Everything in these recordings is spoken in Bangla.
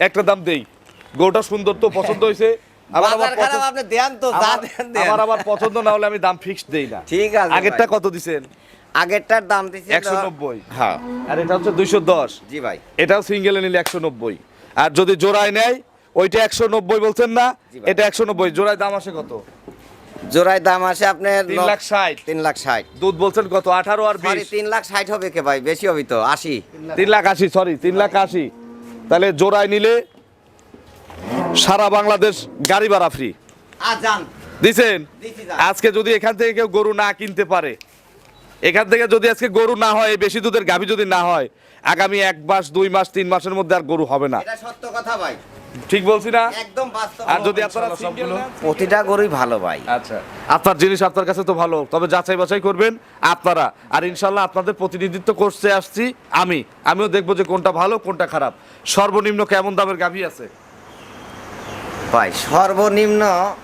একটা দাম দেই। গরুটা সুন্দর তো পছন্দ হয়েছে। আমার আবার পছন্দ- আপনি দেন তো যা দেন। আমার আবার পছন্দ না হলে আমি দাম ফিক্স দেই না। ঠিক আছে আগেরটা কত দিছেন? আগেরটার দাম একশো নব্বই। হ্যাঁ। আর এটা হচ্ছে দুইশো দশ। জি ভাই। এটাও সিঙ্গেলে নিলে একশো নব্বই। আর যদি জোড়ায় নেয় ওইটা একশো নব্বই বলছেন না এটা একশো নব্বই। জোড়ায় দাম আসে কত? জোড়ায় দাম আসে আপনার তিন ন- লাখ ষাট। তিন লাখ ষাট। দুধ বলছেন কত? আঠারো আর সরি বিশ। তিন লাখ ষাট হবে কে ভাই? বেশি হবে তো আশি। তিন লাখ আশি সরি তিন লাখ আশি। তাহলে জোড়ায় নিলে সারা বাংলাদেশ গাড়ি ভাড়া ফ্রি দিছেন? আজকে যদি এখান থেকে কেউ গরু না কিনতে পারে এখান থেকে যদি আজকে গরু না হয় বেশি দুধের গাভী যদি না হয় আগামী এক মাস দুই মাস তিন মাসের মধ্যে আর গরু হবে না। সত্য কথা ভাই। ঠিক বলছি না? একদম বাস্তব আর যদি আপনারা নেন- প্রতিটা গরুই ভালো ভাই। আচ্ছা। আপনার জিনিস আপনার কাছে তো ভালো তবে যাচাই বাছাই করবেন আপনারা। আর ইনশাল্লাহ আপনাদের প্রতিনিধিত্ব করতে আসছি আমি। আমিও দেখব যে কোনটা ভালো কোনটা খারাপ। সর্বনিম্ন কেমন দামের গাভী আছে? ভাই সর্বনিম্ন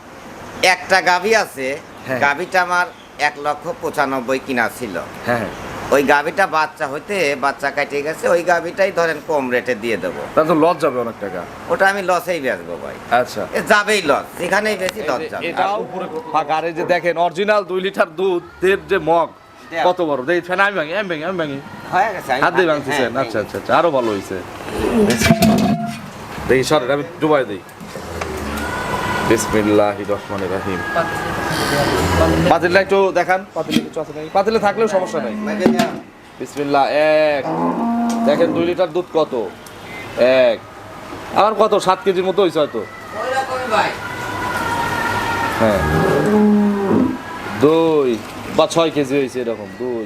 একটা গাভী আছে। হ্যাঁ। গাভীটা আমার এক লক্ষ পঁচানব্বই কিনা ছিল। হ্যাঁ। ওই গাভীটা বাচ্চা হইতে বাচ্চা কাটিয়ে গেছে ওই গাভীটাই ধরেন কম রেটে দিয়ে দেবো। তা তো লস যাবে অনেক টাকা। ওটা আমি লসেই বেচবো ভাই। আচ্ছা। এ যাবেই লস যেখানেই বেশি লস যাবে। এটাও আর যে দেখেন অরিজিনাল দুই লিটার দুধ এর যে মগ কত বড়? দেখ ফেন আমি ভাঙি আমি ভাঙি আমি ভাঙি। হয়ে গেছে হাত দিয়ে ভাঙি- ভাঙতেছেন? আচ্ছা আচ্ছা আচ্ছা আরও ভালো হয়েছে দেখি সরেন আমি ডুবাই দিই। বিসমিল্লাহি রহমানির রহিম। পাতিলটা একটু দেখান। পাতিলে কিছু আছে নাকি পাতিলে থাকলেও সমস্যা নাই। বিসমিল্লাহ, এক। দেখেন দুই লিটার দুধ কত? এক। আমার কত? সাত কেজির মতো হয়েছে হয়তো। হ্যাঁ। দুই বা ছয় কেজি হয়েছে এরকম, দুই।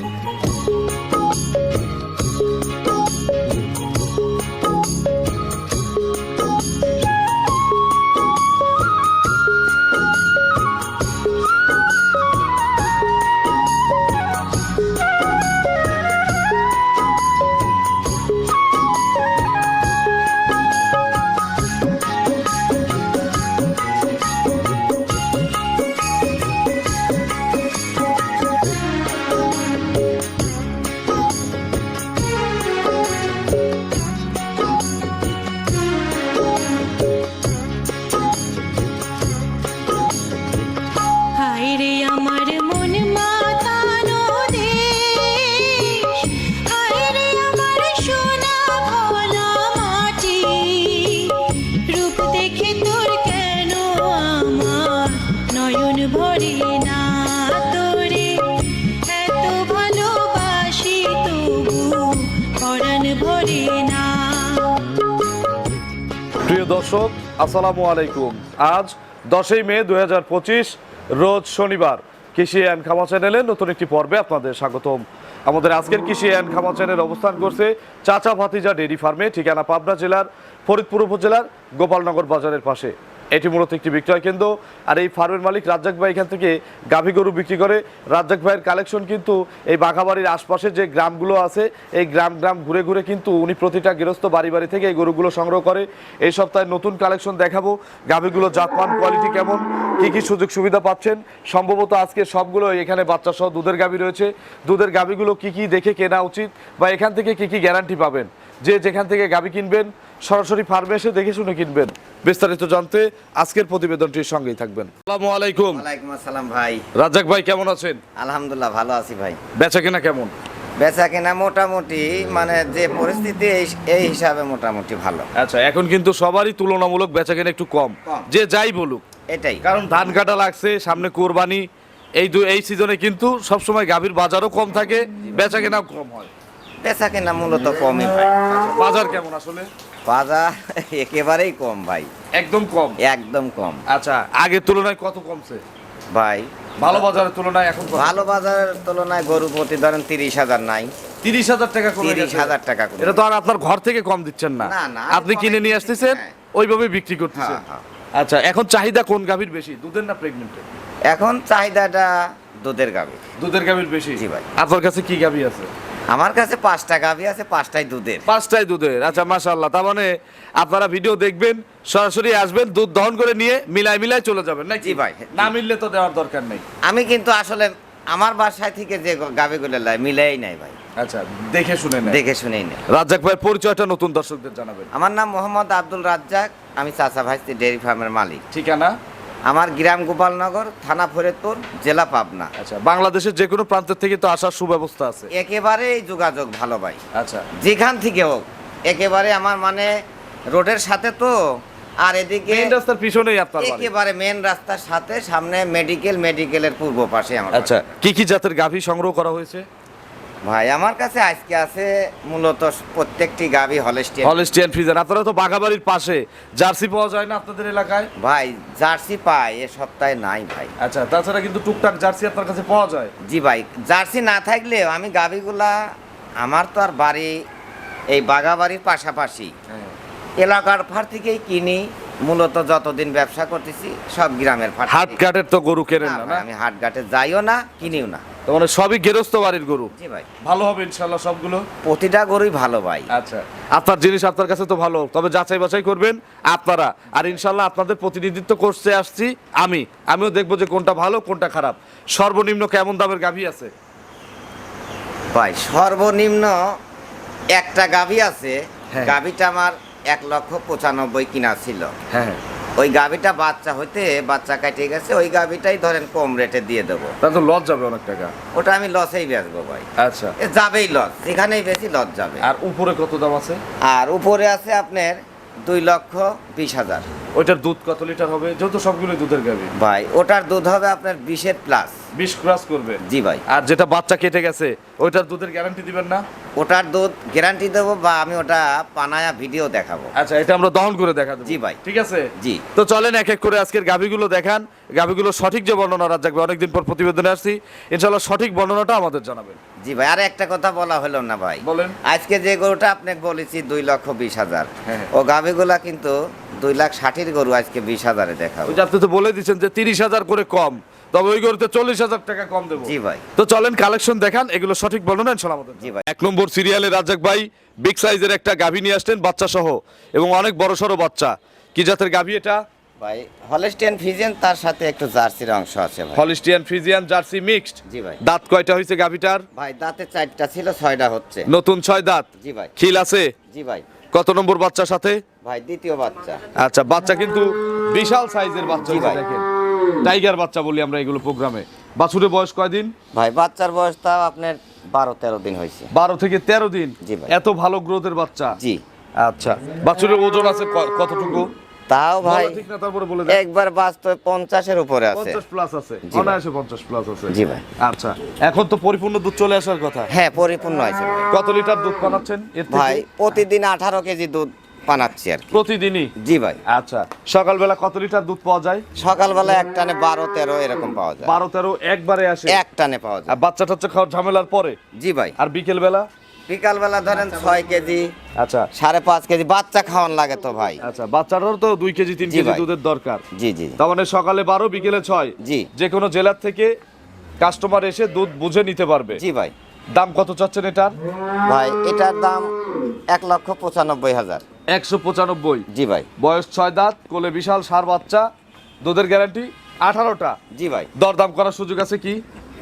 আসসালামু আলাইকুম। আজ দশই মে দুই হাজার পঁচিশ, রোজ শনিবার। কৃষি অ্যান্ড খামা চ্যানেলে নতুন একটি পর্বে আপনাদের স্বাগতম। আমাদের আজকের কৃষি অ্যান্ড খামা চ্যানেল অবস্থান করছে চাচা ভাতিজা ডেরি ফার্মে, ঠিকানা পাবনা জেলার, ফরিদপুর উপজেলার, গোপালনগর বাজারের পাশে। এটি মূলত একটি বিক্রয় কেন্দ্র। আর এই ফার্মের মালিক রাজ্জাক ভাই এখান থেকে গাভী গরু বিক্রি করে। রাজ্জাক ভাইয়ের কালেকশন কিন্তু এই বাঘাবাড়ির আশপাশে যে গ্রামগুলো আছে, এই গ্রাম গ্রাম ঘুরে ঘুরে কিন্তু উনি প্রতিটা গৃহস্থ বাড়ি বাড়ি থেকে এই গরুগুলো সংগ্রহ করে। এই সপ্তাহে নতুন কালেকশন দেখাবো। গাভীগুলো জাতমান কোয়ালিটি কেমন, কি কি সুযোগ সুবিধা পাচ্ছেন? সম্ভবত আজকে সবগুলো এখানে বাচ্চা সহ দুধের গাভী রয়েছে। দুধের গাভীগুলো কি কি দেখে কেনা উচিত বা এখান থেকে কি কি গ্যারান্টি পাবেন? যে যেখান থেকে গাভী কিনবেন সরাসরি ফার্মে এসে দেখে শুনে কিনবেন। বিস্তারিত জানতে আজকের প্রতিবেদনটির সঙ্গেই থাকবেন। আসসালামু আলাইকুম। ওয়ালাইকুম আসসালাম ভাই। রাজ্জাক ভাই কেমন আছেন? আলহামদুলিল্লাহ ভালো আছি ভাই। বেচা কেনা কেমন? বেচা কেনা মোটামুটি মানে যে পরিস্থিতি এই- হিসাবে মোটামুটি ভালো। আচ্ছা এখন কিন্তু সবারই তুলনামূলক বেচা কেনা একটু কম। যে যাই বলুক। এটাই। কারণ ধান কাটা লাগছে সামনে কোরবানি এই দু এই সিজনে কিন্তু সবসময় গাভীর বাজারও কম থাকে বেচা কেনাও কম হয়। বেচা কেনা মূলত কমই ভাই বাজার কেমন আসলে? বাজার একেবারেই কম ভাই। একদম কম? একদম কম। আচ্ছা আগের তুলনায় কত কমছে? ভাই ভালো বাজারের তুলনায় এখন ভালো বাজারের তুলনায় গরু প্রতি ধরেন তিরিশ হাজার নাই। তিরিশ হাজার টাকা তিরিশ হাজার টাকা করে এটা তো আর আপনার ঘর থেকে কম দিচ্ছেন না। না, আপনি কিনে নিয়ে আসতেছেন হ্যাঁ। ওইভাবে বিক্রি করতেছেন। হ্যাঁ, হ্যাঁ। আচ্ছা এখন চাহিদা কোন গাভীর বেশি? দুধের না প্রেগনেন্টের এখন চাহিদাটা দুধের গাভীর। দুধের গাভীর বেশি? জি ভাই। আপনার কাছে কি গাভী আছে? আমার কাছে পাঁচটা গাবি আছে পাঁচটাই দুধের। পাঁচটাই দুধের আচ্ছা মাশাল্লাহ তার মানে আপনারা ভিডিও দেখবেন সরাসরি আসবেন দুধ দহন করে নিয়ে মিলাই মিলাই চলে যাবেন নাকি? জি ভাই। না মিললে তো দেওয়ার দরকার নেই। আমি কিন্তু আসলে আমার বাসায় থেকে যে গাবিগুলো লাই মিলেই নাই ভাই। আচ্ছা দেখে শুনে নেন। দেখে শুনেই নেই রাজ্জাক ভাইয়ের পরিচয়টা নতুন দর্শকদের জানাবেন। আমার নাম মোহাম্মদ আব্দুল রাজ্জাক আমি চাচা ভাইস্তি ডেয়ারি ফার্মের মালিক। ঠিকানা? আমার গ্রাম গোপালনগর থানা ফরিদপুর জেলা পাবনা। আচ্ছা বাংলাদেশের যে কোনো প্রান্তের থেকে তো আসার সুব্যবস্থা আছে। একেবারেই যোগাযোগ ভালো ভাই। আচ্ছা। যেখান থেকে হোক একেবারে আমার মানে রোডের সাথে তো আর এদিকে মেইন রাস্তার পিছনেই আপনার বাড়ি। একেবারে মেন রাস্তার সাথে সামনে মেডিকেল মেডিকেলের পূর্ব পাশে আমার আচ্ছা কি কি জাতের গাভী সংগ্রহ করা হয়েছে। ভাই আমার কাছে আজকে আছে মূলত প্রত্যেকটি গাবি হলেস্টিয়ান। হলিস্টিয়ান ফ্রিজার। আপনারা তো বাঘাবাড়ির পাশে জার্সি পাওয়া যায় না আপনাদের এলাকায়? ভাই জার্সি পাই এ সপ্তাহে নাই ভাই। আচ্ছা তাছাড়া কিন্তু টুকটাক জার্সি আপনার কাছে পাওয়া যায়? জি ভাই জার্সি না থাকলেও আমি গাবিগুলা আমার তো আর বাড়ি এই বাগাবাড়ির পাশাপাশি। এলাকার ফার থেকেই কিনি মূলত যতদিন ব্যবসা করতেছি সব গ্রামের ফার হাট থেকেই। কাটের তো গরু কেনেন না আমি হাট ঘাটে যাইও না কিনিও না। মানে সবই গেরস্ত বাড়ির গরু? জি ভাই। ভালো হবে ইনশাল্লাহ সবগুলো? প্রতিটা গরুই ভালো ভাই। আচ্ছা। আপনার জিনিস আপনার কাছে তো ভালো তবে যাচাই বাছাই করবেন আপনারা। আর ইনশাল্লাহ আপনাদের প্রতিনিধিত্ব করতে আসছি আমি। আমিও দেখব যে কোনটা ভালো কোনটা খারাপ। সর্বনিম্ন কেমন দামের গাভী আছে? ভাই সর্বনিম্ন একটা গাভী আছে গাভীটা আমার এক লক্ষ পঁচানব্বই কিনা ছিল। হ্যাঁ। ওই গাভিটা বাচ্চা হইতে বাচ্চা কাটিয়ে গেছে ওই গাভিটাই ধরেন কম রেটে দিয়ে দেবো। তাহলে তো লস যাবে অনেক টাকা। ওটা আমি লসেই বেচবো ভাই। আচ্ছা। এ যাবেই লস যেখানেই বেশি লস যাবে। আর উপরে কত দাম আছে? আর উপরে আছে আপনার দুই লক্ষ বিশ হাজার। ওইটার দুধ কত লিটার হবে? যেহেতু সবগুলো দুধের গাভী। ভাই ওটার দুধ হবে আপনার বিশের প্লাস বিশ ক্রাস করবে। জি ভাই। আর যেটা বাচ্চা কেটে গেছে ওইটার দুধের গ্যারান্টি দিবেন না? ওটার দুধ গ্যারান্টি দেবো বা আমি ওটা পানায়া ভিডিও দেখাবো। আচ্ছা এটা আমরা দহন করে দেখা দেবো জি ভাই। ঠিক আছে? জি। তো চলেন এক এক করে আজকের গাভীগুলো দেখান। গাভীগুলো সঠিক যে বর্ণনা রাজ যাবে অনেকদিন পর প্রতিবেদনে আসছি। ইনশাল্লাহ সঠিক বর্ণনাটা আমাদের জানাবেন। জি ভাই আর একটা কথা বলা হলো না ভাই। বলেন। আজকে যে গরুটা আপনাকে বলেছি দুই লক্ষ বিশ হাজার। হ্যাঁ। ও গাভিগুলা কিন্তু দুই লাখ ষাটির গরু আজকে বিশ হাজারে দেখাবো। ওই যে আপনি তো বলে দিচ্ছেন যে তিরিশ হাজার করে কম। তবে ওই গরুতে চল্লিশ হাজার টাকা কম দেবো। জি ভাই। তো চলেন কালেকশন দেখান এগুলো সঠিক বর্ণনা ইনশাল্লাহ আমাদের জি ভাই। এক নম্বর সিরিয়ালে রাজাক ভাই বিগ সাইজের একটা গাভী নিয়ে আসলেন বাচ্চা সহ এবং অনেক বড় সড়ো বাচ্চা। কি জাতের গাভী এটা? ভাই হলেস্টিয়ান ফিজেন তার সাথে একটু জার্সির অংশ আছে ভাই। হলিস্টিয়ান ফ্রিজিয়ান জার্সি মিক্সড জি ভাই। দাঁত কয়টা হয়েছে গাভীটার? ভাই দাঁতে চারটা ছিল ছয়টা হচ্ছে। নতুন ছয় দাঁত। জি ভাই। খিল আছে? জি ভাই। কত নম্বর বাচ্চার সাথে? ভাই দ্বিতীয় বাচ্চা। আচ্ছা বাচ্চা কিন্তু বিশাল সাইজের বাচ্চা। দেখেন। টাইগার বাচ্চা বলি আমরা এগুলো প্রোগ্রামে। বাছুরের বয়স কয়দিন? ভাই বাচ্চার বয়স তাও আপনার বারো তেরো দিন হয়েছে। বারো থেকে তেরো দিন? জি এত ভালো গ্রোথের বাচ্চা? জি। আচ্ছা বাছুরের ওজন আছে কতটুকু? তাও ভাই ঠিক না তারপরে বলে দেন একবার বাস্তবে পঞ্চাশের উপরে আছে। পঞ্চাশ প্লাস আছে। অনায়াসে পঞ্চাশ প্লাস আছে। জি ভাই। আচ্ছা এখন তো পরিপূর্ণ দুধ চলে আসার কথা। হ্যাঁ পরিপূর্ণ ভাই। কত লিটার দুধ বানাচ্ছেন? এর থেকে? ভাই প্রতিদিন আঠারো কেজি দুধ পানাচ্ছি আর প্রতিদিনই? জি ভাই। আচ্ছা সকালবেলা কত লিটার দুধ পাওয়া যায়? সকালবেলা এক টানে বারো তেরো এরকম পাওয়া যায়। বারো তেরো একবারে আসে। এক টানে পাওয়া আর যায়। বাচ্চা টাচ্চা খাওয়ার ঝামেলার পরে? জি ভাই। আর বিকেল বেলা বিকালবেলা ধরেন ছয় কেজি আচ্ছা। সাড়ে পাঁচ কেজি বাচ্চা খাওয়ান লাগে তো ভাই। আচ্ছা বাচ্চাটারও তো দুই কেজি তিন জি কেজি ভাই। দুধের দরকার। জি জি। তার মানে সকালে বারো বিকেলে ছয়। জি। যে কোনো জেলার থেকে কাস্টমার এসে দুধ বুঝে নিতে পারবে। জি ভাই। দাম কত চাচ্ছেন এটার? ভাই এটার দাম এক লক্ষ পঁচানব্বই হাজার। একশো পঁচানব্বই। জি ভাই। বয়স ছয় দাঁত কোলে বিশাল সার বাচ্চা দুধের গ্যারান্টি আঠারোটা। জি ভাই। দরদাম করার সুযোগ আছে কি?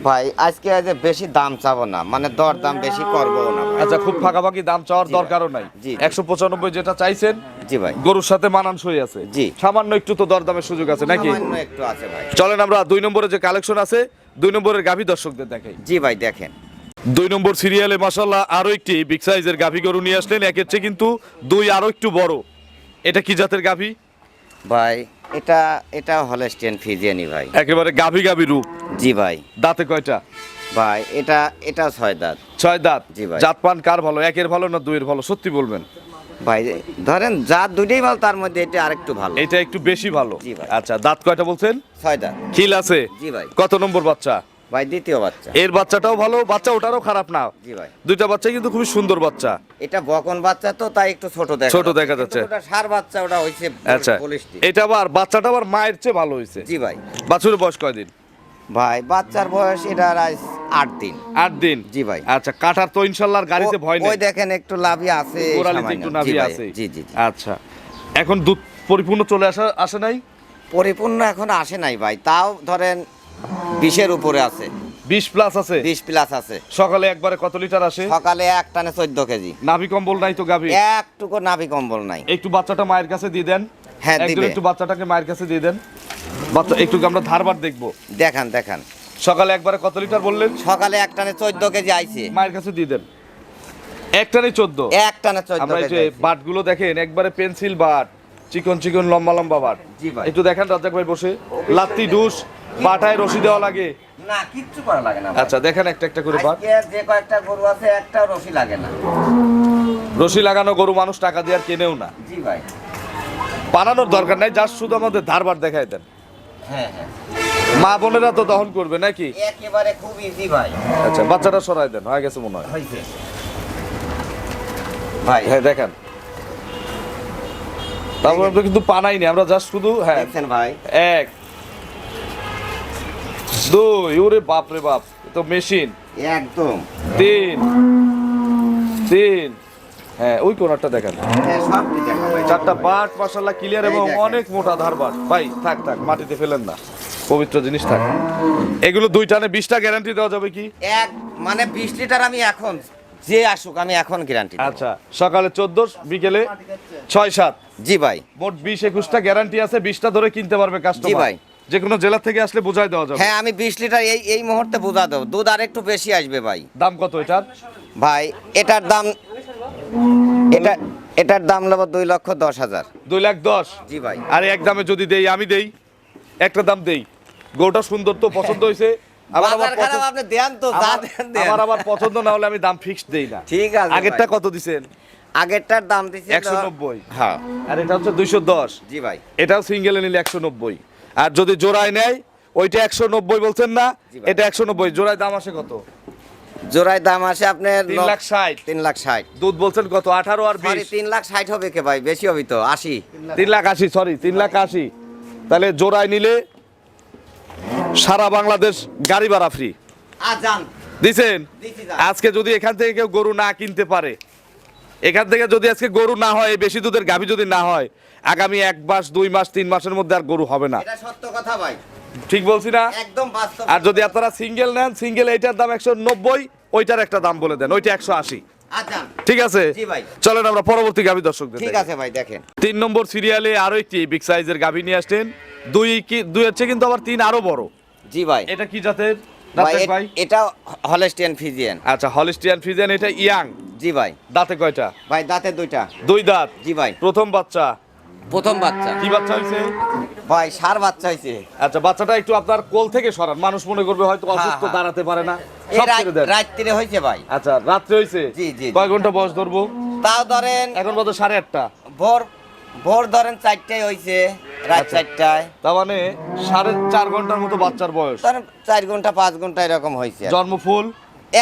ভাই আজকে আজ বেশি দাম চাবো না মানে দর দাম বেশি করব না আচ্ছা খুব ফাঁকাফাঁকি দাম চাওয়ার দরকারও নাই। জি। একশো পঁচানব্বই যেটা চাইছেন জি ভাই। গরুর সাথে মানানসই আছে। জি। সামান্য একটু তো দরদামের সুযোগ আছে নাকি? একটু আছে ভাই। চলেন আমরা দুই নম্বরে যে কালেকশন আছে দুই নম্বরের গাভী দর্শকদের দেখাই। জি ভাই দেখেন। দুই নম্বর সিরিয়ালে মাসাল্লাহ আরও একটি বিগ সাইজের গাভী গরু নিয়ে আসলেন। একের চেয়ে কিন্তু দুই আরও একটু বড়। এটা কি জাতের গাভী? ভাই এটা এটা হলেস্টিয়ান ফিজিয়ানি ভাই। একেবারে গাভী গাভী রূপ। জি ভাই। দাঁতে কয়টা? ভাই এটা এটা ছয় দাঁত। ছয় দাঁত? জি ভাই। জাত পান কার ভালো? একের ভালো না দুইয়ের ভালো? সত্যি বলবেন। ভাই ধরেন জাত দুইটাই ভালো তার মধ্যে এটা আরেকটু ভালো। এটা একটু বেশি ভালো। জি ভাই। আচ্ছা দাঁত কয়টা বলছেন? ছয় দাঁত। খিল আছে। জি ভাই। কত নম্বর বাচ্চা? ভাই দ্বিতীয় বাচ্চা। এর বাচ্চাটাও ভালো বাচ্চা ওটারও খারাপ না। জি ভাই। দুইটা বাচ্চা কিন্তু খুবই সুন্দর বাচ্চা। এটা বকন বাচ্চা তো তাই একটু ছোট দেখা ছোট দেখা যাচ্ছে। ওটা সার বাচ্চা ওটা হইছে আচ্ছা এটা আবার বাচ্চাটা আবার মায়ের চেয়ে ভালো হয়েছে জি ভাই। বাছুরের বয়স কয়দিন? ভাই বাচ্চার বয়স এটা আজ আট দিন। আট দিন? জি ভাই। আচ্ছা কাটার তো ইনশাল্লাহ গাড়িতে ভয় ওই দেখেন একটু লাভই আছে একটু জি আছে। জি জি। আচ্ছা এখন দুধ পরিপূর্ণ চলে আসা আসে নাই? পরিপূর্ণ এখন আসে নাই ভাই। তাও ধরেন বিশের উপরে আছে। বিশ প্লাস আছে? বিশ প্লাস আছে। সকালে একবারে কত লিটার আসে? সকালে এক টানে চোদ্দ কেজি। নাভি কম্বল নাই তো গাভী একটুকু নাভি কম্বল নাই। একটু বাচ্চাটা মায়ের কাছে দিয়ে দেন। হ্যাঁ। একটু বাচ্চাটাকে মায়ের কাছে দিয়ে দেন। বাচ্চা একটু আমরা ধারবার দেখব। দেখান দেখান। সকালে একবারে কত লিটার বললেন? সকালে এক টানে চোদ্দ কেজি আইছে। মায়ের কাছে দিয়ে দেন। একটানে চোদ্দ? এক টানে চোদ্দ আমরা এই যে বাটগুলো দেখেন একবারে পেন্সিল বাট চিকন চিকন লম্বা লম্বা বাট। একটু দেখেন রাজ্জাক ভাই বসে। লাত্তি ডুস। বাটায় রশি দেওয়া লাগে। না কিচ্ছু করা লাগে না আচ্ছা দেখেন একটা একটা করে বাট। যে কয়েকটা গরু আছে একটা রশি লাগে না। রশি লাগানো গরু মানুষ টাকা দিয়ে আর কেনেও না। জি ভাই। বানানোর দরকার নাই জাস্ট শুধু আমাদের ধারবার দেখায় দেন। হ্যাঁ হ্যাঁ। মা বোনেরা তো দহন করবে নাকি? একেবারে খুব ইজি ভাই। আচ্ছা বাচ্চাটা সরাই দেন হয়ে গেছে মনে হয়। হয়েছে। ভাই। হ্যাঁ দেখেন। তারপর আমরা কিন্তু পানাইনি আমরা জাস্ট শুধু হ্যাঁ। দেখছেন ভাই? এক দুই ওরে বাপ রে বাপ তো মেশিন। একদম। তিন তিন। হ্যাঁ ওই কোনারটা দেখেন। হ্যাঁ চারটা বাট মাসাল্লাহ ক্লিয়ার এবং অনেক মোটা ধারবার ভাই থাক থাক মাটিতে ফেলেন না। পবিত্র জিনিস থাক। এগুলো দুই টানে বিশটা গ্যারান্টি দেওয়া যাবে কি? এক মানে বিশ লিটার আমি এখন যে আসুক আমি এখন গ্যারান্টি আচ্ছা সকালে চোদ্দ বিকেলে ছয় সাত। জি ভাই। মোট বিশ একুশটা গ্যারান্টি আছে বিশটা ধরে কিনতে পারবে জি কাস্টমার ভাই। যে কোনো জেলা থেকে আসলে বোঝাই দেওয়া যাবে। হ্যাঁ আমি বিশ লিটার এই এই মুহূর্তে বোঝা দেবো। দুধ আর একটু বেশি আসবে ভাই। দাম কত এটার? ভাই এটার দাম এটা এটার দাম নেব দুই লক্ষ দশ হাজার। দুই লাখ দশ? জি ভাই। আর এক দামে যদি দেই আমি দেই। একটা দাম দেই। গরুটা সুন্দর তো পছন্দ হয়েছে। আবার পছন্দ- আপনি দেন তো আমার- আবার পছন্দ না হলে আমি দাম ফিক্সড দেই না। ঠিক আছে আগেরটা কত দিছেন? আগেরটার দাম একশো নব্বই। হ্যাঁ। আর এটা হচ্ছে দুইশো দশ। জি ভাই। এটাও সিঙ্গেলে নিলে একশো নব্বই। আর যদি জোড়ায় নেয় ওইটা একশো নব্বই বলছেন না? এটা একশো নব্বই। জোড়ায় দাম আসে কত? জোড়ায় দাম আসে আপনার তিন লাখ ষাট। তিন লাখ ষাট। দুধ বলছেন কত? আঠারো আর বিশ। তিন লাখ ষাট হবে কে ভাই? বেশি হবে তো আশি। তিন লাখ আশি সরি তিন লাখ আশি। তাহলে জোড়ায় নিলে সারা বাংলাদেশ গাড়ি ভাড়া ফ্রি দিছেন? আজকে যদি এখান থেকে কেউ গরু না কিনতে পারে এখান থেকে যদি আজকে গরু না হয় বেশি দুধের গাভী যদি না হয় আগামী এক মাস দুই মাস তিন মাসের মধ্যে আর গরু হবে না। সত্য কথা ভাই। ঠিক বলছি না? একদম আর যদি আপনারা সিঙ্গেল নেন সিঙ্গেল এইটার দাম একশো নব্বই ওইটার একটা দাম বলে দেন ওইটা একশো আশি। ঠিক আছে? চলেন আমরা পরবর্তী গাভী দর্শকদের ঠিক আছে ভাই দেখেন। তিন নম্বর সিরিয়ালে আরও একটি বিগ সাইজের গাভী নিয়ে আসছেন। দুই কি দুই হচ্ছে কিন্তু আবার তিন আরও বড়। জি ভাই। এটা কি জাতের? ভাই এটা হলেস্টিয়ান ফিজিয়ান আচ্ছা হলিস্টিয়ান ফ্রিজেন এটা ইয়াং। জি ভাই। দাঁতে কয়টা? ভাই দাঁতে দুইটা। দুই দাঁত। জি ভাই। প্রথম বাচ্চা। প্রথম বাচ্চা। কি বাচ্চা হয়েছে ভাই সার বাচ্চা হয়েছে আচ্ছা বাচ্চাটা একটু আপনার কোল থেকে সরান। মানুষ মনে করবে হয়তো অসুস্থ হ্যাঁ। দাঁড়াতে পারে না। সব ছেড়ে দেন। রাত্রিরে হয়েছে ভাই। আচ্ছা রাত্রে হয়েছে জি, জি। কয় ঘণ্টা বয়স ধরবো? তাও ধরেন এখন বাজে সাড়ে আটটা। ভোর ভোর ধরেন চারটায় হয়েছে রাত আচ্ছা। চারটায়। তার মানে সাড়ে চার ঘণ্টার মতো বাচ্চার বয়স। ধরেন চার ঘণ্টা পাঁচ ঘণ্টা এরকম হয়েছে জন্মফুল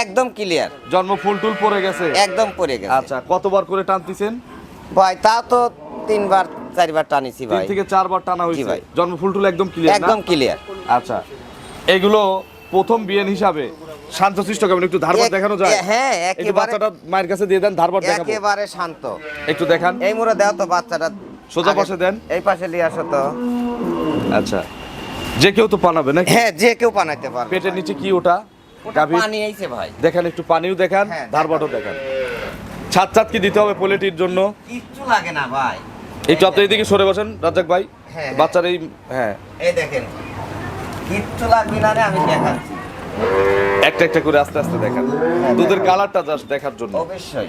একদম ক্লিয়ার জন্মফুল টুল পড়ে গেছে? একদম পড়ে গেছে। আচ্ছা কতবার করে টানতেছেন? ভাই তা তো তিনবার চারবার টানিছি তিন ভাই। থেকে চারবার টানা হয়েছে। ভাই। জন্মফুল টুল একদম ক্লিয়ার একদম ক্লিয়ার আচ্ছা। এগুলো প্রথম বিয়েন হিসাবে শান্তশিষ্ট কেমন? একটু ধারবার দেখানো যায়? হ্যাঁ, একেবারে- বাচ্চাটা মায়ের কাছে দিয়ে দেন ধারবার দেখাবো। একেবারে শান্ত। একটু দেখান। এই মোড়ে দাও তো বাচ্চাটা। সোজা পাশে দেন। এই পাশে নিয়ে আসো তো। আচ্ছা। যে কেউ তো পানাবে নাকি? হ্যাঁ যে কেউ বানাইতে পারবে। পেটের নিচে কি ওটা? ওটা পানি আইছে ভাই। দেখেন একটু পানিও দেখান হ্যাঁ, ধারবাটও দেখান। ছাদ ছাদ কি দিতে হবে পোলেটির জন্য? কিচ্ছু লাগে না ভাই। একটু আপনি এইদিকে সরে বসেন রাজ্জাক ভাই। হ্যাঁ। বাচ্চার এই হ্যাঁ। এই দেখেন কিচ্ছু লাগবে না রে আমি দেখাচ্ছি। একটা একটা করে আস্তে আস্তে দেখান। দুধের কালারটা জাস্ট দেখার জন্য। অবশ্যই।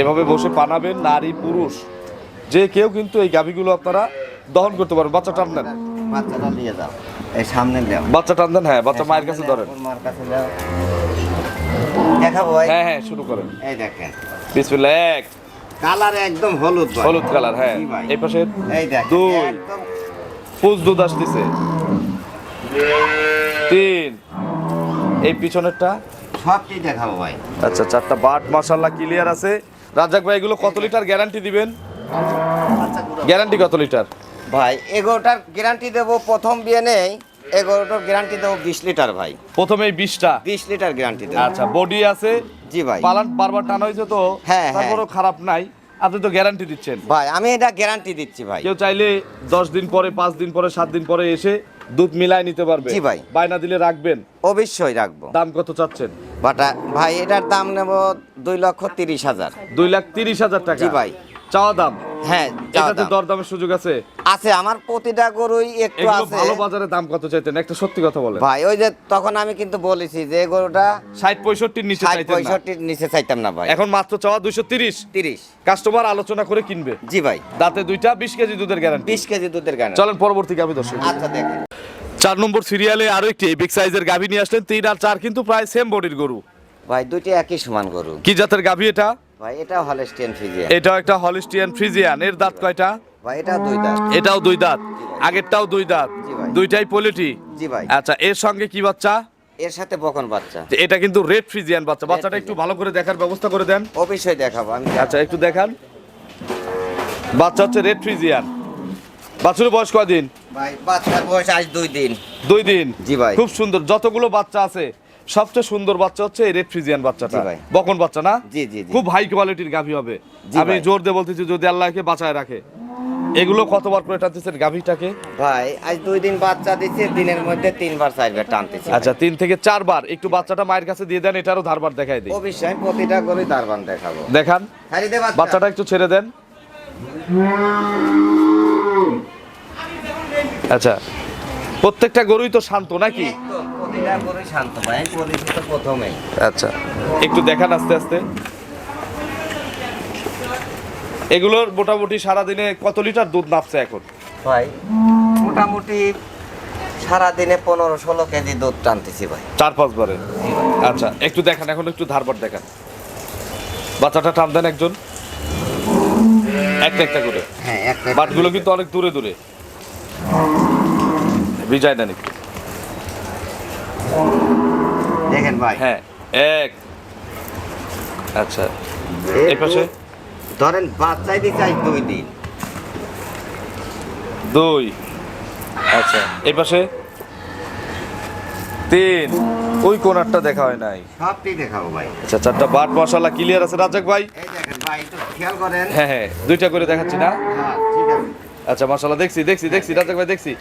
এভাবে বসে পানাবেন নারী পুরুষ। যে কেউ কিন্তু এই গাভীগুলো আপনারা দহন করতে পারবেন। বাচ্চা টান দেন। বাচ্চাটা নিয়ে যাও এই সামনে দাও। বাচ্চা টান দেন হ্যাঁ বাচ্চা মায়ের কাছে ধরেন। মার কাছে দাও। দেখাবো ভাই। হ্যাঁ হ্যাঁ শুরু করেন। এই দেখেন। বিসমিল্লাহ। এক কালার একদম হলুদ ভাই। হলুদ কালার হ্যাঁ। এই পাশে এই দেখেন দুই। পুজ দুধ আসতেছে। তিন। এই পিছনেরটা? সবটি দেখাবো ভাই। আচ্ছা চারটা বাট মাশাল্লাহ ক্লিয়ার আছে। রাজ্জাক ভাই এগুলো কত লিটার গ্যারান্টি দিবেন? গ্যারান্টি কত লিটার? ভাই এগারোটার গ্যারান্টি দেবো প্রথম বিয়ে নেই। এগারোটার গ্যারান্টি দেবো বিশ লিটার ভাই। প্রথমে বিশটা বিশ লিটার গ্যারান্টি দেবো। আচ্ছা বডি আছে? জি ভাই। পালান বারবার টানা হয়েছে তো? হ্যাঁ, হ্যাঁ। তারপরও খারাপ নাই। আপনি তো গ্যারান্টি দিচ্ছেন। ভাই আমি এটা গ্যারান্টি দিচ্ছি ভাই। কেউ চাইলে দশ দিন পরে পাঁচ দিন পরে সাত দিন পরে এসে দুধ মিলাই নিতে পারবে। জি ভাই। বায়না দিলে রাখবেন। অবশ্যই রাখব। দাম কত চাচ্ছেন? বাটা ভাই এটার দাম নেব দুই লক্ষ তিরিশ হাজার। দুই লাখ তিরিশ হাজার টাকা। জি ভাই। চাওয়া দাম? হ্যাঁ এটাতে দরদামের সুযোগ আছে। আছে আমার প্রতিটা গরুই একটু আছে। ভালো বাজারে দাম কত চাইতেন? একটা সত্যি কথা বলেন। ভাই ওই যে তখন আমি কিন্তু বলেছি যে গরুটা ষাট পঁয়ষট্টির নিচে ষাট চাইতেন না। পঁয়ষট্টির নিচে চাইতাম না ভাই। এখন মাত্র চাওয়া দুইশো তিরিশ। তিরিশ। কাস্টমার আলোচনা করে কিনবে। জি ভাই। দাঁতে দুইটা বিশ কেজি দুধের গ্যারান্টি বিশ কেজি দুধের গান চলেন পরবর্তী গাভি দর্শক। আচ্ছা দেখেন। চার নম্বর সিরিয়ালে আরও একটি বিগ সাইজের গাভি নিয়ে আসলেন। তিন আর চার কিন্তু প্রায় সেম বডির গরু। ভাই দুইটি একই সমান গরু। কি জাতের গাভী এটা? ভাই এটা হলেস্টিয়ান ফিজিয়ান এটাও একটা হলিস্টিয়ান ফ্রিজিয়ান এর দাঁত কয়টা? ভাই এটা দুই দাঁত। এটাও দুই দাঁত। আগেরটাও দুই দাঁত। দুইটাই পোলিটি? জি ভাই। আচ্ছা এর সঙ্গে কি বাচ্চা? এর সাথে বকন বাচ্চা। এটা কিন্তু রেড ফ্রিজিয়ান বাচ্চা। বাচ্চাটা একটু ভালো করে দেখার ব্যবস্থা করে দেন। অবশ্যই দেখাবো আমি আচ্ছা একটু দেখান। বাচ্চা হচ্ছে রেড ফ্রিজিয়ান। বাছুরের বয়স কদিন ভাই বাচ্চার বয়স আজ দুই দিন। দুই দিন? জি ভাই। খুব সুন্দর। যতগুলো বাচ্চা আছে সবচেয়ে সুন্দর বাচ্চা হচ্ছে এই রেড ফ্রিজিয়ান বাচ্চাটা। বকন বাচ্চা না? জি, জি, জি। খুব হাই কোয়ালিটির গাভী হবে। আমি জোর দিয়ে বলতেছি যদি আল্লাহকে বাঁচায় রাখে। এগুলো কতবার করে টানতেছেন গাভীটাকে? ভাই আজ দুই দিন বাচ্চা দিচ্ছে দিনের মধ্যে তিনবার চারবার টানতেছি আচ্ছা তিন থেকে চারবার একটু বাচ্চাটা মায়ের কাছে দিয়ে দেন এটারও ধারবার দেখাই দিই। অবশ্যই প্রতিটা গরুই দারবান দেখাবো। দেখান। বাচ্চাটা একটু ছেড়ে দেন। আচ্ছা প্রত্যেকটা গরুই তো শান্ত নাকি? প্রতিটা গরুই শান্ত ভাই আমি প্রথমেই। আচ্ছা একটু দেখান আস্তে আস্তে। এগুলোর মোটামুটি সারাদিনে কত লিটার দুধ নাপছে এখন? ভাই মোটামুটি সারাদিনে পনেরো ষোলো কেজি দুধ টানতেছি ভাই। চার পাঁচ বারে আচ্ছা একটু দেখান এখন একটু ধারবার দেখান। বাচ্চাটা টান দেন একজন। একটা একটা করে। হ্যাঁ বাটগুলো কিন্তু অনেক দূরে দূরে। বিজয় দেন একটু দেখেন ভাই। হ্যাঁ এক। আচ্ছা এই পাশে? ধরেন বাচ্চাই দিচ্ছে আজ দুই দিন। দুই। আচ্ছা এই পাশে? তিন। ওই কোনারটা দেখা হয় নাই। সবটি দেখাবো ভাই। আচ্ছা চারটা বাট মশলা ক্লিয়ার আছে রাজাক ভাই? এই দেখেন ভাই একটু খেয়াল করেন। হ্যাঁ হ্যাঁ দুইটা করে দেখাচ্ছি না? হ্যাঁ ঠিক আছে। আচ্ছা মশলা দেখছি দেখছি দেখছি রাজাক ভাই দেখছি।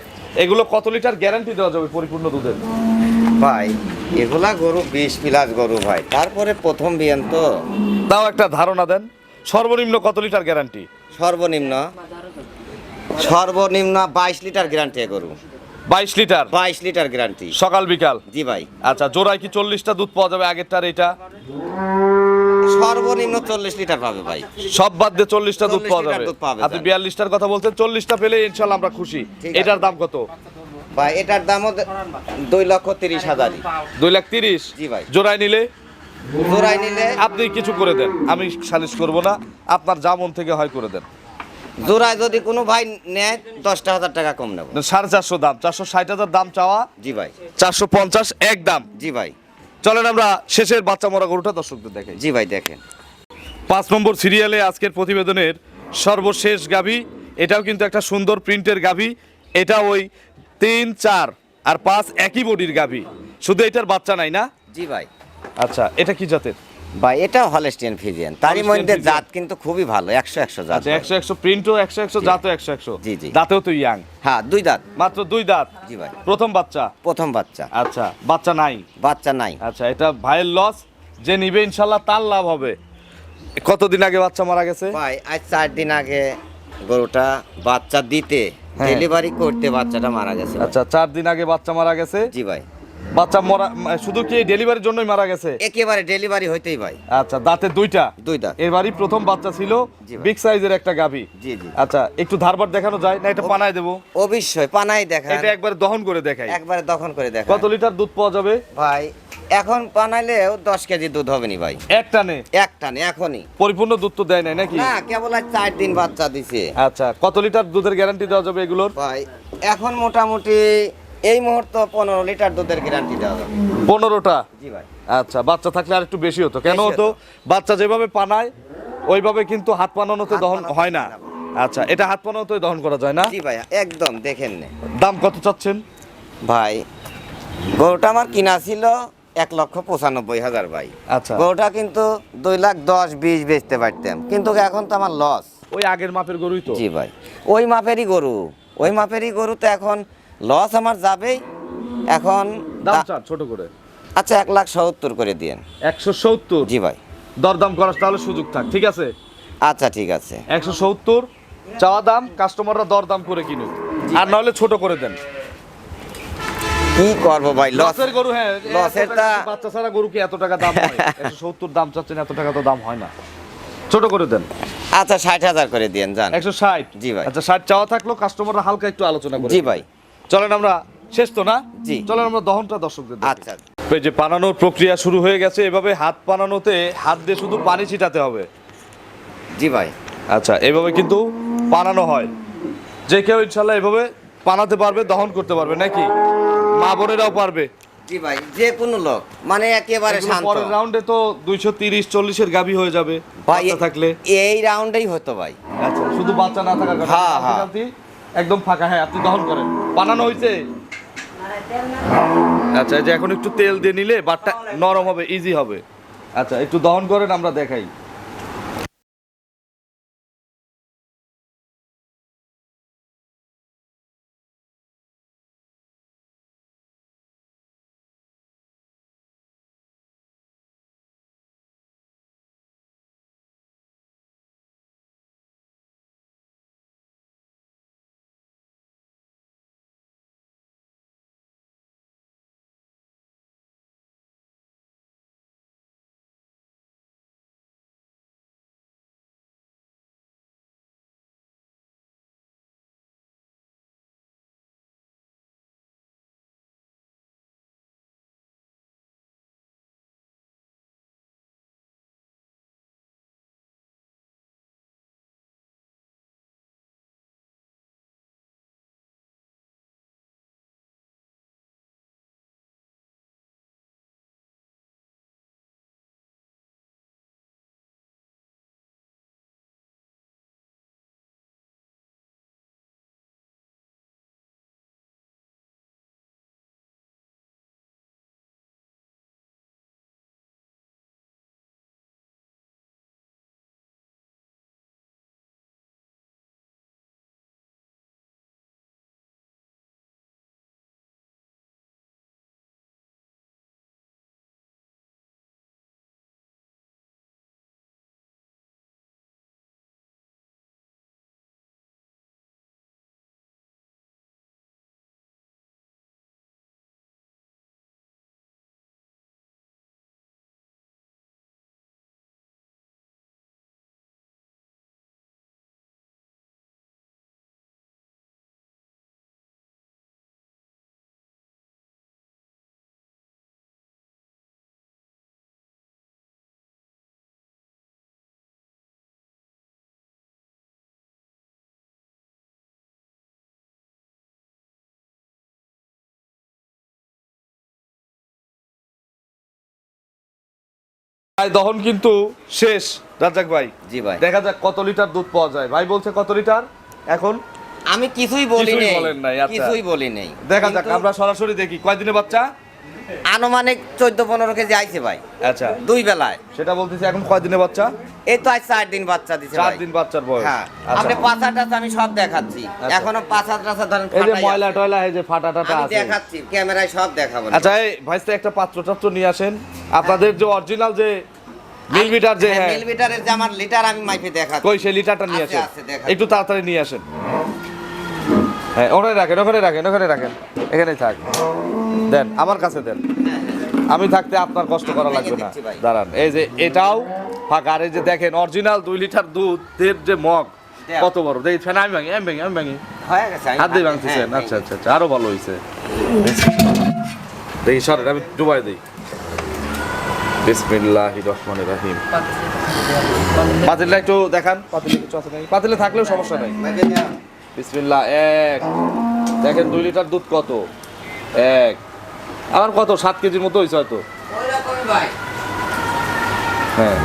এগুলো কত লিটার গ্যারান্টি দেওয়া যাবে পরিপূর্ণ দুধের? ভাই এগুলা গরু বিশ প্লাস গরু ভাই। তারপরে প্রথম বিয়ান তো। তাও একটা ধারণা দেন সর্বনিম্ন কত লিটার গ্যারান্টি? সর্বনিম্ন? সর্বনিম্ন বাইশ লিটার গ্যারান্টি গরু। বাইশ লিটার? বাইশ লিটার গ্যারান্টি। সকাল বিকাল? জি ভাই। আচ্ছা জোড়ায় কি চল্লিশটা দুধ পাওয়া যাবে আগেরটার এটা সর্বনিম্ন চল্লিশ লিটার পাবে ভাই। সব বাদ দিয়ে চল্লিশটা দুধ পাওয়া যাবে। আপনি বিয়াল্লিশটার কথা বলছেন চল্লিশটা পেলে ইনশাল্লাহ আমরা খুশি। এটার দাম কত? ভাই এটার দামও দে- দুই লক্ষ তিরিশ হাজারই। দুই লাখ তিরিশ? জি ভাই। জোড়ায় নিলে? জোড়াই নিলে আপনি কিছু করে দেন আমি সালিশ করব না। আপনার যা মন থেকে হয় করে দেন। জোড়ায় যদি কোনো ভাই নেয় দশটা হাজার টাকা কম নেব। সাড়ে চারশো দাম চারশো ষাট হাজার দাম চাওয়া। জি ভাই। চারশো পঞ্চাশ এক দাম। জি ভাই। চলেন আমরা শেষের বাচ্চা মরা গরুটা দর্শকদের দেখে জি ভাই দেখেন। পাঁচ নম্বর সিরিয়ালে আজকের প্রতিবেদনের সর্বশেষ গাভী এটাও কিন্তু একটা সুন্দর প্রিন্টের গাভী এটা ওই তিন চার আর পাঁচ একই বডির গাভী। শুধু এটার বাচ্চা নাই না? জি ভাই। আচ্ছা এটা কি জাতের? ভাই এটা হলেস্টিয়ান ফিজিয়ান। তারই মধ্যে জাত কিন্তু খুবই ভালো একশো একশো জাত আচ্ছা একশো একশো প্রিন্টও একশো একশো জাতও একশো একশো। জি, জি। দাঁতেও তো ইয়াং। হ্যাঁ দুই দাঁত। মাত্র দুই দাঁত। জি ভাই। প্রথম বাচ্চা? প্রথম বাচ্চা। আচ্ছা বাচ্চা নাই? বাচ্চা নাই। আচ্ছা এটা ভাইয়ের লস যে নিবে ইনশাল্লাহ তার লাভ হবে। কতদিন আগে বাচ্চা মারা গেছে? ভাই আজ চার দিন আগে গরুটা বাচ্চা দিতে হ্যাঁ। ডেলিভারি করতে বাচ্চাটা মারা গেছে। আচ্ছা চার দিন আগে বাচ্চা মারা গেছে? জি ভাই। বাচ্চা মরা শুধু কি ডেলিভারির জন্যই মারা গেছে? একেবারে ডেলিভারি হইতেই ভাই আচ্ছা দাঁতে দুইটা? দুই দাঁত এবারই প্রথম বাচ্চা ছিল বিগ সাইজের একটা গাভী। জি জি। আচ্ছা একটু ধারবার দেখানো যায়? না এটা পানায় দেবো। অবশ্যই পানাই দেখা এটা একবার দহন করে দেখাই। একবারে দখন করে দেখা কত লিটার দুধ পাওয়া যাবে? ভাই এখন পানাইলেও দশ কেজি দুধ হবে নি ভাই। এক টানে? এক টানে এখনই। পরিপূর্ণ দুধ তো দেয় নাই নাকি? না কেবল আজ চার দিন বাচ্চা দিছে। আচ্ছা কত লিটার দুধের গ্যারান্টি দেওয়া যাবে এগুলোর? ভাই এখন মোটামুটি এই মুহূর্তে পনেরো লিটার দুধের গ্যারান্টি দেওয়া যাবে। পনেরোটা? জি ভাই। আচ্ছা বাচ্চা থাকলে আর একটু বেশি হতো কেন হতো? বাচ্চা যেভাবে পানায় ওইভাবে কিন্তু হাত পানানোতে দহন হয় না। আচ্ছা এটা হাত পানানোতে দহন করা যায় না? জি ভাই একদম দেখেন নে। দাম কত চাচ্ছেন? ভাই গরুটা আমার কিনা ছিল এক লক্ষ পঁচানব্বই হাজার ভাই। আচ্ছা। গরুটা কিন্তু দুই লাখ দশ বিশ বেচতে পারতাম। কিন্তু এখন তো আমার লস ওই আগের মাপের গরুই তো? জি ভাই ওই মাপেরই গরু। ওই মাপেরই গরু তো এখন লস আমার যাবেই। এখন দাম চান ছোট করে। আচ্ছা এক লাখ সত্তর করে দিয়েন। একশো সত্তর? জি ভাই। দরদাম করার তাহলে সুযোগ থাক ঠিক আছে? আচ্ছা ঠিক আছে। একশো সত্তর চাওয়া দাম কাস্টমাররা দরদাম করে কিনুক। আর নাহলে ছোট করে দেন। কি করব ভাই লসের গরু হ্যাঁ লসের তা- বাচ্চা ছাড়া গরু কি এত টাকা দাম হয়? একশো সত্তর দাম চাচ্ছেন এত টাকা তো দাম হয় না। ছোট করে দেন। আচ্ছা ষাট হাজার করে দিয়েন যান। একশো ষাট? জি ভাই। আচ্ছা ষাট চাওয়া থাকল কাস্টমাররা হালকা একটু আলোচনা করে জি ভাই। চলেন আমরা শেষ তো না? জি। চলেন আমরা দহনটা দর্শকদের আচ্ছা। যে পানানোর প্রক্রিয়া শুরু হয়ে গেছে এভাবে হাত পানানোতে হাত দিয়ে শুধু পানি ছিটাতে হবে। জি ভাই। আচ্ছা এভাবে কিন্তু পানানো হয়। যে কেউ ইনশাল্লাহ এভাবে পানাতে পারবে দহন করতে পারবে নাকি? মা বোনেরাও পারবে। জি ভাই যে কোনো লোক মানে একেবারে শান্ত। পরের রাউন্ডে তো দুইশো তিরিশ চল্লিশের গাভী হয়ে যাবে ভাই বাচ্চা থাকলে। এই রাউন্ডেই হতো ভাই। আচ্ছা শুধু বাচ্চা না থাকার কারণে হ্যাঁ, হ্যাঁ। একদম ফাঁকা হ্যাঁ আপনি দহন করেন। বানানো হয়েছে। আচ্ছা এই যে এখন একটু তেল দিয়ে নিলে বাটটা নরম হবে ইজি হবে। আচ্ছা একটু দহন করেন, আমরা দেখাই। দহন কিন্তু শেষ। রাজাক ভাই জি ভাই। দেখা যাক কত লিটার দুধ পাওয়া যায়। ভাই বলছে কত লিটার? এখন? আমি কিছুই বলি বলেন নাই, আচ্ছা। কিছুই বলি নাই। দেখা যাক আমরা সরাসরি দেখি। কয়দিনে বাচ্চা? আনুমানিক চোদ্দ পনেরো কেজি আইছে ভাই। আচ্ছা। দুই বেলায়। সেটা বলতেছি এখন কয়দিনে বাচ্চা? এই তো আজ চার দিন বাচ্চা দিছে চার দিন বাচ্চার বয়স। হ্যাঁ। আচ্ছা। আপনি পাঁচা টাচা আমি সব দেখাচ্ছি। আচ্ছা। এখনও পাঁচা টাচা ধরেন এই যে ময়লা টয়লা এই যে ফাটা টাটা আমি আছে। দেখাচ্ছি ক্যামেরায় সব দেখাবো আচ্ছা এই ভাইস্তে একটা পাত্র টাত্র নিয়ে আসেন। আপনাদের যে অরিজিনাল যে মিলিমিটার যে হ্যাঁ মিলিমিটারের যে আমার লিটার আমি মাইপে দেখাচ্ছি। কই সেই লিটারটা নিয়ে আসেন। একটু তাড়াতাড়ি নিয়ে আসেন। হ্যাঁ ওখানে রাখেন ওখানে রাখেন ওখানে রাখেন। এখানেই থাক। দেন আমার কাছে দেন। আমি থাকতে আপনার কষ্ট করা লাগবে না। দাঁড়ান এই যে এটাও ফাঁকা। আর এই যে দেখেন অরিজিনাল দুই লিটার দুধের যে মগ কত বড়? দেখি ফেন আমি ভাঙি আমি ভাঙি আমি ভাঙি। হয়ে হাত দিয়ে ভাঙতেছেন? হ্যাঁ, আচ্ছা আচ্ছা আচ্ছা আরও ভালো হয়েছে দেখি সরেন আমি ডুবাই দিই। বিসমিল্লাহ রহমানির রহিম। পাতিলটা একটু দেখান। পাতিলে কিছু আছে নাকি? পাতিলে থাকলেও সমস্যা নাই। বিসমিল্লাহ এক। দেখেন দুই লিটার দুধ কত? এক। আমার কত? সাত কেজির মতো হয়েছে হয়তো। ভাই। হ্যাঁ।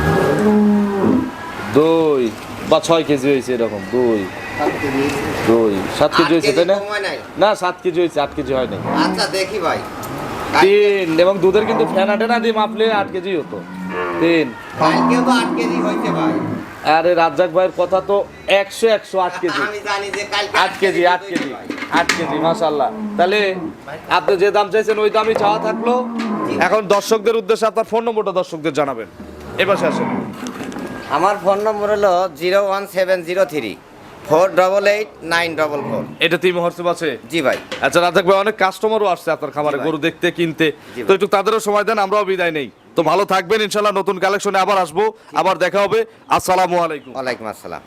দুই বা ছয় কেজি হয়েছে এরকম দুই। দুই। সাত কেজি হয়েছে তাই না? না সাত কেজি হয়েছে আট কেজি হয় নাই। আচ্ছা দেখি ভাই। তিন। এবং দুধের কিন্তু ফেনা টেনা দিয়ে মাপলে আট কেজি হতো। তিন। কালকেও তো আট কেজি হয়েছে ভাই। আরে রাজ্জাক ভাইয়ের কথা তো একশো একশো আট কেজি। আট কেজি আট কেজি আট কেজি মাশাল্লাহ তাহলে আপনি যে দাম চাইছেন ওই দামই চাওয়া থাকল। এখন দর্শকদের উদ্দেশ্যে আপনার ফোন নম্বরটা দর্শকদের জানাবেন। এবার আসেন। আমার ফোন নম্বর হলো zero one seven zero three four double eight nine double four. এটা তিন মহর্সব আছে? জি ভাই। আচ্ছা রাজাক ভাই অনেক কাস্টমারও আসছে আপনার খামারে গরু দেখতে কিনতে। তো একটু তাদেরও সময় দেন আমরাও বিদায় নেই। তো ভালো থাকবেন, ইনশাল্লাহ নতুন কালেকশনে আবার আসব। আবার দেখা হবে। আসসালামু আলাইকুম। আলাইকুম আসসালাম।